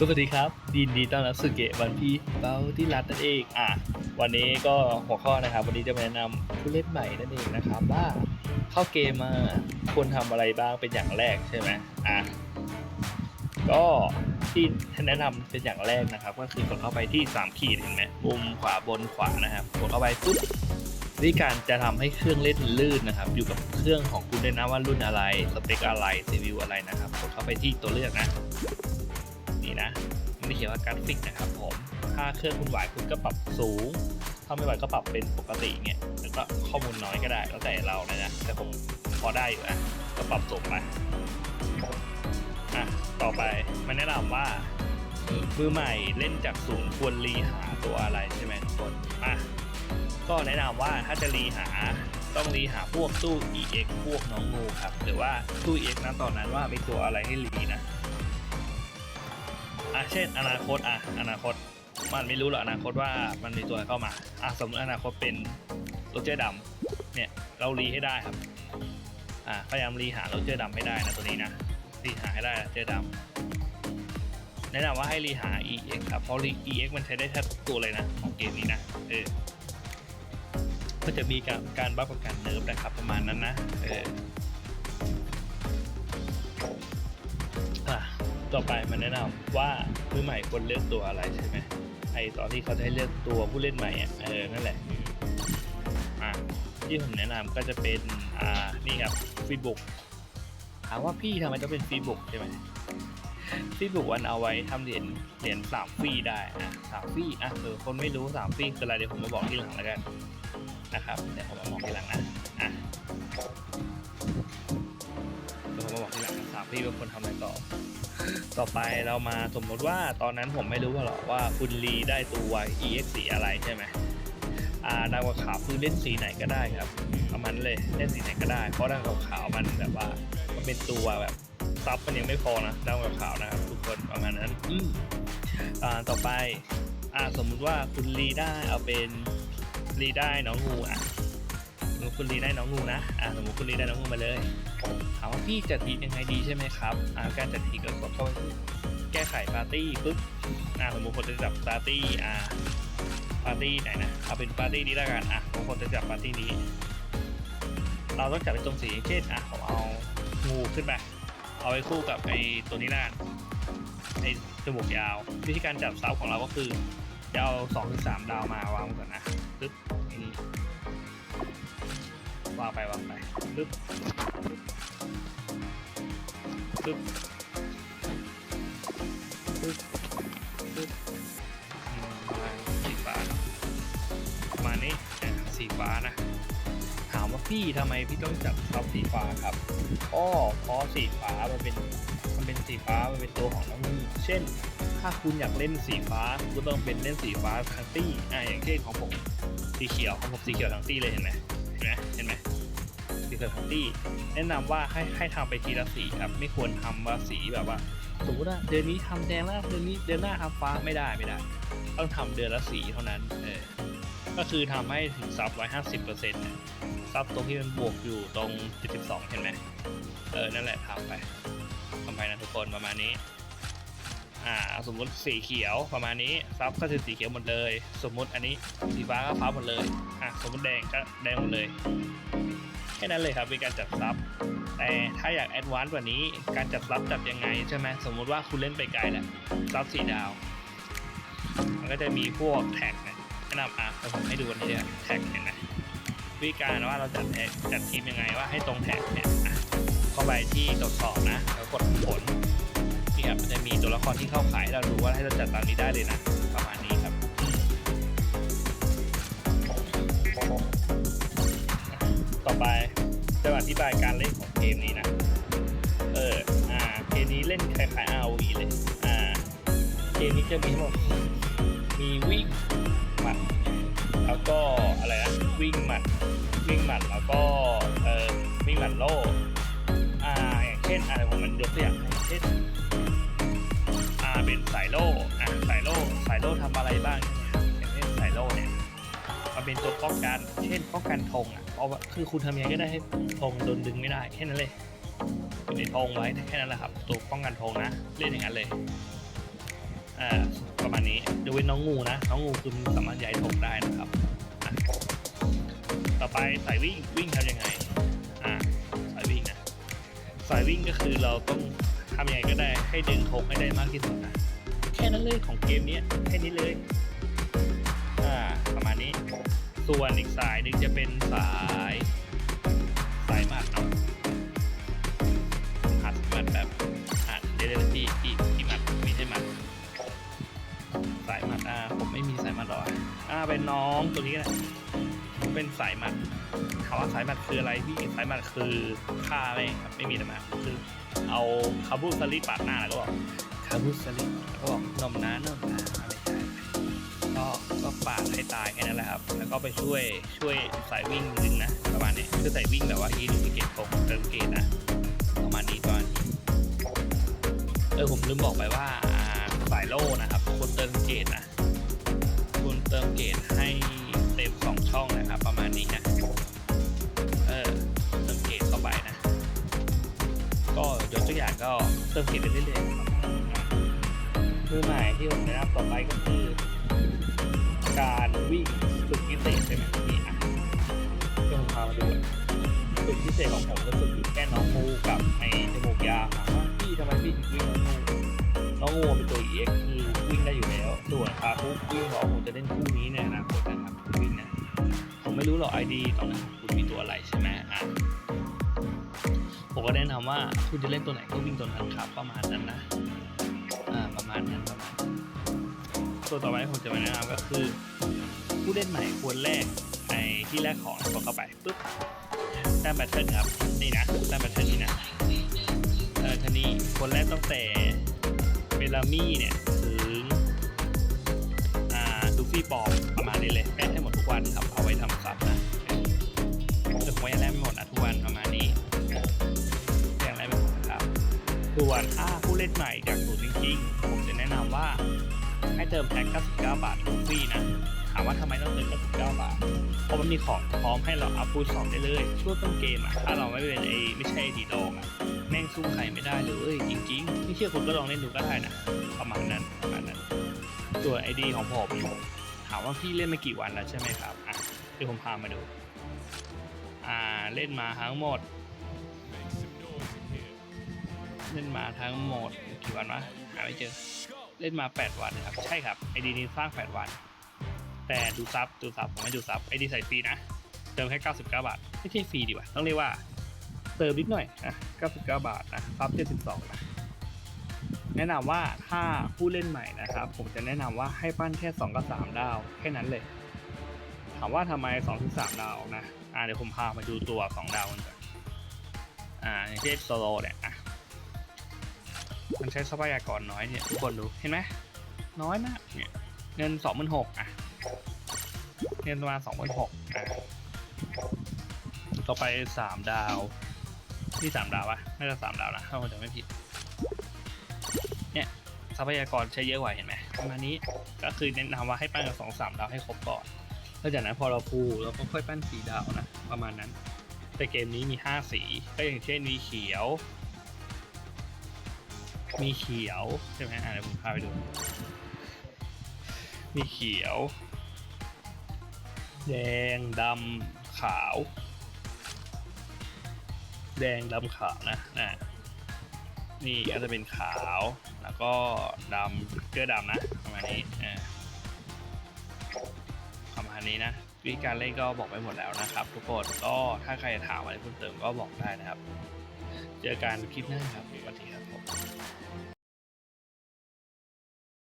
สวัสดีครับยินดีต้อนรับสู่เกมวันพีเบาที่รัดนั่นเองอะวันนี้ก็หัวข้อนะครับ วันนี้จะมาแนะนำผู้เล่นใหม่นั่นเองนะครับว่าเข้าเกมมาควรทำอะไรบ้างเป็นอย่างแรกใช่ไหมอะก็ที่แนะนำเป็นอย่างแรกนะครับ ก็คือกดเข้าไปที่3ขีดเห็นไหมมุมขวาบนขวานะครับกดเข้าไปปุ๊บวิธีการจะทำให้เครื่องเล่นลื่นนะครับ อยู่กับเครื่องของคุณด้วยนะว่ารุ่นอะไรสเปคอะไรซีวิวอะไรนะครับกดเข้าไปที่ตัวเลือกนะ นี่นะมันเขียนว่ากราฟิกนะครับผม ถ้าเครื่องคุณไหวคุณก็ปรับสูง ถ้าไม่ไหวก็ปรับเป็นปกติเงี้ยแล้วก็ข้อมูลน้อยก็ได้แล้วแต่เราเลยนะ แต่ผมพอได้อยู่นะก็ปรับสูงไปอะต่อไปมันแนะนำว่ามือใหม่เล่นจากศูนย์ควรรีหาตัวอะไรใช่ไหมทุกคนอะก็แนะนำว่าถ้าจะรีหาต้องรีหาพวกตู้ EX พวกน้องงูครับ หรือว่าตู้ EX นะตอนนั้นว่ามีตัวอะไรให้รีนะ อะเช่น อนาคตอะอนาคต มันไม่รู้หรอกอนาคตว่ามันมีตัวอะไรเข้ามาอะสมมติอนาคตเป็นโรเจอร์ดำเนี่ยเรารีให้ได้ครับอะพยายามรีหาโรเจอร์ดำให้ได้นะตัวนี้นะรีหาให้ได้โรเจอร์ดำแนะนำว่าให้รีหา EX ครับเพราะ EX มันใช้ได้แทบตัวเลยนะของเกมนี้นะเออก็จะมีการการบัฟกับการเนิร์ฟนะครับประมาณนั้นนะเออ ต่อไปมันแนะนำว่ามือใหม่ควรเลือกตัวอะไรใช่ไหมไอตอนที่เขาจะให้เลือกตัวผู้เล่นใหม่อะเออนั่นแหละอะที่ผมแนะนำก็จะเป็นอ่านี่ครับฟีบุกถามว่าพี่ทำไมต้องเป็นฟีบุกใช่ไหมฟีบุกวันเอาไว้ทำเหรียญเหรียญสามฟีได้อะสามฟีอะเออคนไม่รู้สามฟีคืออะไรเดี๋ยวผมมาบอกที่หลังแล้วกันนะครับเดี๋ยวผมมาบอกที่หลังนะอะเดี๋ยวผมมาบอกที่หลังสามฟีเป็นคนทำอะไรต่อ ต่อไปเรามาสมมติว่าตอนนั้นผมไม่รู้หรอกว่าคุณลีได้ตัว EX สีอะไรใช่ไหมอ่าดาวขาวคือเล่นสีไหนก็ได้ครับประมาณนั้นเลยเล่นสีไหนก็ได้ เพราะดาวขาวมันแบบว่ามันเป็นตัวแบบซับมันยังไม่พอนะดาวขาวนะครับทุกคนประมาณนั้นอืมอ่าต่อไปอ่าสมมุติว่าคุณลีได้เอาเป็นลีได้น้องงูอะ มติคุณลีได้น้องงูนะอ่าสมมติคุณลีได้น้องงูมาเลยถามว่าพี่จัดทียังไงดีใช่ไหมครับอ่าการจัดทีก็กดเข้าไปแก้ไขปาร์ตี้ปุ๊บอ่าสมมติคนจะจับปาร์ตี้อ่าปาร์ตี้ไหนนะเอาเป็นปาร์ตี้นี้แล้วกันอะบางคนจะจับปาร์ตี้นี้ เราต้องจับเป็นตรงสีเช่นอะผมเอางูขึ้นไปเอาไปคู่กับไอ้ตัวนี้ละกันไอ้จมูกยาว วิธีการจับเซาของเราก็คือจะเอาสองถึงสามดาวมาวางก่อนนะปึ๊บางไปวางไปปึ๊บปึ๊บปึ๊บปึ๊บอืมประมาณสีฟ้าประมาณนี้อ่สีฟ้านะ ถามว่าพี่ทำไมพี่ต้องจับท็อปสีฟ้าครับก็เพราะสีฟ้ามันเป็นมันเป็นสีฟ้ามันเป็นตัวของน้องมือเช่น ถ้าคุณอยากเล่นสีฟ้าคุณต้องเป็นเล่นสีฟ้าทั้งตี้อะอย่างเช่นของผมสีเขียวของผมสีเขียวทั้งตี้เลยเห็นไหมเห็นไหมเห็นไหม สีเขียวทั้งตี้แนะนำว่าให้ให้ทำไปทีละสีครับ ไม่ควรทำว่าสีแบบว่าสมมติว่าเดือนนี้ทำแดงแล้วเดือนนี้เดือนหน้าทำฟ้าไม่ได้ไม่ได้ ต้องทำเดือนละสีเท่านั้นเออก็คือทำให้ถึงซับ150เปอร์เซ็นต์ซับตรงที่มันบวกอยู่ตรง72เห็นไหมเออนั่นแหละทำไปทำไปนะทุกคนประมาณนี้อ่าสมมุติสีเขียวประมาณนี้ซับก็คือสีเขียวหมดเลย สมมุติอันนี้สีฟ้าก็ฟ้าหมดเลยอะสมมติแดงก็แดงหมดเลย แค่นั้นเลยครับเป็นการจัดซับแต่ถ้าอยากแอดวานซ์กว่านี้การจัดซับจัดยังไงใช่ไหมสมมุติว่าคุณเล่นไปไกลแหละซับสี่ดาว มันก็จะมีพวกแท็กนะแนะนำอะเดี๋ยวผมให้ดูวันนี้เนี่ยแท็กเห็นไหมวิธีการว่าเราจัดแท็กจัดทีมยังไงว่าให้ตรงแท็กเนี่ยเข้าไปที่ตรวจสอบนะแล้วกดผลนี่ครับจะมีตัวละครที่เข้าขายเราดูว่าให้เราจัดตามนี้ได้เลยนะ อธิบายการเล่นของเกมนี้นะ เออ อ่า เกมนี้เล่นคล้ายๆ ROE เลย อ่า เกมนี้จะมีทั้งหมด มีวิ่งหมัด แล้วก็อะไรนะ วิ่งหมัด วิ่งหมัด แล้วก็ เออวิ่งหมัดโล่ อ่า อย่างเช่นอะไรผมมันยกตัวอย่างเช่น อ่า เป็นสายโล่ อ่า สายโล่ สายโล่ทำอะไรบ้างอย่างเช่นสายโล่เนี่ย มันเป็นตัวป้องกัน เช่นป้องกันธงอะเพราะคือคุณทำยังไงก็ได้ให้ธงโดนดึงไม่ได้แค่นั้นเลยอยู่ในธงไว้แค่นั้นแหละครับ ตัวป้องกันธงนะ เล่นอย่างนั้นเลยอ่าประมาณนี้ยกเว้นน้องงูนะน้องงูคือสามารถย้ายถงได้นะครับ ต่อไปสายวิ่งวิ่งทำยังไงอ่าสายวิ่งนะสายวิ่งก็คือเราต้องทำยังไงก็ได้ให้ดึงธงให้ได้มากที่สุดนะแค่นั้นเลยของเกมนี้แค่นี้เลย นี้ ส่วนอีกสายหนึ่งจะเป็นสายสายมัดเนาะหัดหมัดแบบหัดเดลิที่ที่ที่มัดมีใช่หมัดสายมัดอ่าผมไม่มีสายมัดหรอกอ่าเป็นน้องตัวนี้นะผมเป็นสายมัดถามว่าสายมัดคืออะไรพี่สายมัดคือฆ่าไม่ครับไม่มีแต่มัดคือเอาคาบูสลิปปาดหน้าแล้วก็บอกคาบูสลิปแล้วก็บอกนมน้านมน้าอะไร ตายแค่นั้นแหละครับ แล้วก็ไปช่วยช่วยสายวิ่งดึงนะประมาณนี้คือสายวิ่งแบบว่ายืนอยู่ที่เกตตรงเติมเกตนะประมาณนี้ประมาณนี้เออผมลืมบอกไปว่าอ่าสายโล่นะครับคนเติมเกตนะคุณเติมเกตให้เต็มสองช่องนะครับ ประมาณนี้นะเออเติมเกตเข้าไปนะ ก็ยกตัวอย่างก็เติมเกตไปเรื่อยๆครับคือหมายที่ผมแนะนำต่อไปก็คือ การวิ่งฝึกพิเศษใช่ไหมนี่อะเดี๋ยวผมพามาดูอะฝึกพิเศษของผมก็ฝึกอยู่แค่น้องงูกับไอ้จมูกยาวถามว่าพี่ทำไมพี่ถึงวิ่งน้องงูน้องงูเป็นตัว EX คือวิ่งได้อยู่แล้วส่วนคาคุวิ่งของผมจะเล่นคู่นี้ในอนาคตนะครับวิ่งนะผมไม่รู้หรอก ID ตอนนั้นคุณมีตัวอะไรใช่ไหมอะผมก็แนะนำว่าคุณจะเล่นตัวไหนก็วิ่งตัวนั้นครับประมาณนั้นนะอ่าประมาณนั้นประมาณนั้น ตัวต่อไปที่ผมจะมาแนะนำก็คือ ผู้เล่นใหม่ควรแลกในที่แรกของกดเข้าไปปุ๊บแต้มแบตเทิลครับนี่นะแต้มแบตเทิลนี่นะเออทีนี้คนแรกตั้งแต่เบลามี่เนี่ยถึงอ่าดูฟี่ปอมประมาณนี้เลยแลกให้หมดทุกวันครับเอาไว้ทำซับนะแต่ผมยังแลกไม่หมดนะทุกวันประมาณนี้ยังแลกไม่หมดนะครับส่วนถ้าผู้เล่นใหม่อยากสูตรจริงๆผมจะแนะนำว่า เติมแพ็ค99 บาททุกฟรีนะ ถามว่าทำไมต้องเติม99 บาท เพราะมันมีของพร้อมให้เราอัพพูดสองได้เลย ช่วงต้นเกมอะ ถ้าเราไม่เป็นไอไม่ใช่ดีดองอะ แม่งสู้ใครไม่ได้เลยจริงๆ ไม่เชื่อคุณก็ลองเล่นดูก็ได้นะ ประมาณนั้นประมาณนั้นส่วนไอดีของผมถามว่าพี่เล่นมากี่วันแล้วใช่ไหมครับ อะเดี๋ยวผมพามาดู อ่าเล่นมาทั้งหมด เล่นมาทั้งหมดกี่วันวะหาไม่เจอ เล่นมา 8 วันครับ ใช่ครับไอดีนี้สร้าง 8 วัน แต่ดูซับดูซับผมไม่ดูซับไอดีใส่ฟรีนะ เติมแค่ 99 บาท ไม่ใช่ฟรีดีกว่า ต้องเรียกว่า เติมนิดหน่อยนะ99 บาทนะซับ72นะแนะนำว่าถ้าผู้เล่นใหม่นะครับ ผมจะแนะนำว่าให้ปั้นแค่ 2 กับ 3 ดาว แค่นั้นเลย ถามว่าทำไม2ถึง3ดาวนะ อ่าเดี๋ยวผมพามาดูตัว 2 ดาวกันก่อนอ่าอย่างเช่นโซโลเนี่ยอะ มันใช้ทรัพยากรน้อยเนี่ยทุกคนดูเห็นไหมน้อยมากเนี่ยเงินสองหมื่นหกอะเงินประมาณสองหมื่นหกอะต่อไปสามดาวนี่สามดาวปะน่าจะสามดาวนะถ้าผมจำไม่ผิด เนี่ยทรัพยากรใช้เยอะกว่าเห็นไหมประมาณนี้ก็คือแนะนำว่าให้ปั้นกับสองสามดาวให้ครบก่อนแล้วจากนั้นพอเราฟูเราก็ค่อยปั้นสีดาวนะ ประมาณนั้น แต่เกมนี้มีห้าสี ก็อย่างเช่นมีเขียว มีเขียวใช่ไหมอะเดี๋ยวผมพาไปดู มีเขียว แดงดำขาว แดงดำขาวนะนะนี่ก็จะเป็นขาวแล้วก็ดำเกลือดำนะประมาณนี้อ่าประมาณนี้นะวิธีการเล่นก็บอกไปหมดแล้วนะครับ ทุกคนก็ถ้าใครถามอะไรเพิ่มเติมก็บอกได้นะครับ เจอกันคลิปหน้าครับสวัสดีครับผม